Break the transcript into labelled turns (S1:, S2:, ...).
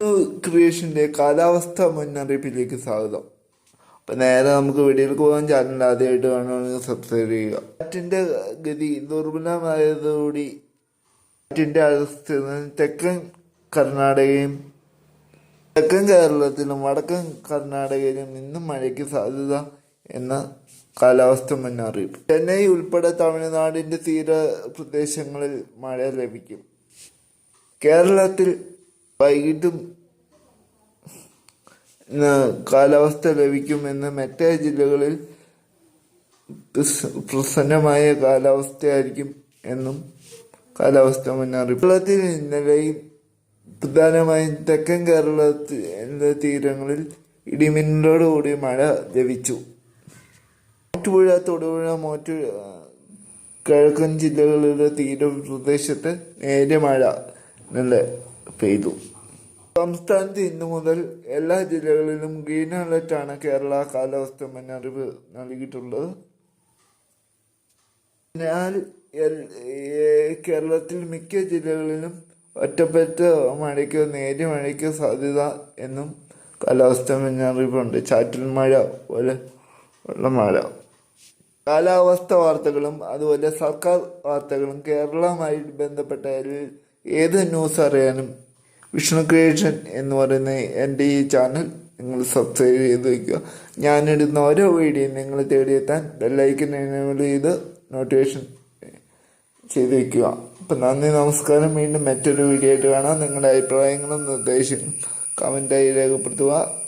S1: ക്രിയേഷന്റെ കാലാവസ്ഥ മുന്നറിയിപ്പിലേക്ക് സ്വാഗതം. അപ്പം നേരെ നമുക്ക് വീഡിയോയിലേക്ക് പോകാൻ ചാനൽ ആദ്യമായിട്ട് കാണുകയാണെങ്കിൽ സബ്സ്ക്രൈബ് ചെയ്യുക. കാറ്റിന്റെ ഗതി ദുർബലമായതോടുകൂടി കാറ്റിന്റെ അവസ്ഥ തെക്കൻ കർണാടകയും തെക്കൻ കേരളത്തിലും വടക്കൻ കർണാടകയിലും ഇന്നും മഴയ്ക്ക് സാധ്യത എന്ന കാലാവസ്ഥ മുന്നറിയിപ്പ്. ചെന്നൈ ഉൾപ്പെടെ തമിഴ്നാടിന്റെ തീര പ്രദേശങ്ങളിൽ മഴ ലഭിക്കും. കേരളത്തിൽ വൈകിട്ടും കാലാവസ്ഥ ലഭിക്കുമെന്ന് മറ്റേ ജില്ലകളിൽ പ്രസ- പ്രസന്നമായ കാലാവസ്ഥയായിരിക്കും എന്നും കാലാവസ്ഥ മുന്നറിയിപ്പ്. കേരളത്തിൽ ഇന്നലെയും പ്രധാനമായും തെക്കൻ കേരളത്തിലെ തീരങ്ങളിൽ ഇടിമിന്നലോടുകൂടി മഴ ലഭിച്ചു. മൂറ്റുപുഴ തൊടുപുഴ മൂറ്റു കിഴക്കൻ ജില്ലകളിലെ തീരപ്രദേശത്ത് നേരിയ മഴ നല്ല പെയ്തു. സംസ്ഥാനത്ത് ഇന്നു മുതൽ എല്ലാ ജില്ലകളിലും ഗ്രീൻ ആണ് കേരള കാലാവസ്ഥ മുന്നറിയിപ്പ് നൽകിയിട്ടുള്ളത്. ഏ- കേരളത്തിൽ മിക്ക ജില്ലകളിലും ഒറ്റപ്പെട്ട മഴയ്ക്കോ നേരിയ മഴയ്ക്കോ സാധ്യത എന്നും കാലാവസ്ഥ മുന്നറിയിപ്പുണ്ട്. ചാറ്റൽ മഴ പോലെ ഉള്ള മഴ. കാലാവസ്ഥ വാർത്തകളും അതുപോലെ സർക്കാർ വാർത്തകളും കേരളവുമായി ബന്ധപ്പെട്ട ഏത് ന്യൂസ് അറിയാനും വിഷ്ണു ക്രിയേഷൻ എന്ന് പറയുന്ന എന്റെ ഈ ചാനൽ നിങ്ങൾ സബ്സ്ക്രൈബ് ചെയ്ത് വയ്ക്കുക ഞാനിടുന്ന ഓരോ വീഡിയോയും നിങ്ങൾ തേടിയെത്താൻ ബെല്ലൈക്കൻ എനേബിൾ ചെയ്ത് നോട്ടിഫിക്കേഷൻ ചെയ്ത് വയ്ക്കുക അപ്പം നന്ദി നമസ്കാരം. വീണ്ടും മറ്റൊരു വീഡിയോ ആയിട്ട് കാണാം. നിങ്ങളുടെ അഭിപ്രായങ്ങളും നിർദ്ദേശങ്ങളും കമന്റായി രേഖപ്പെടുത്തുക.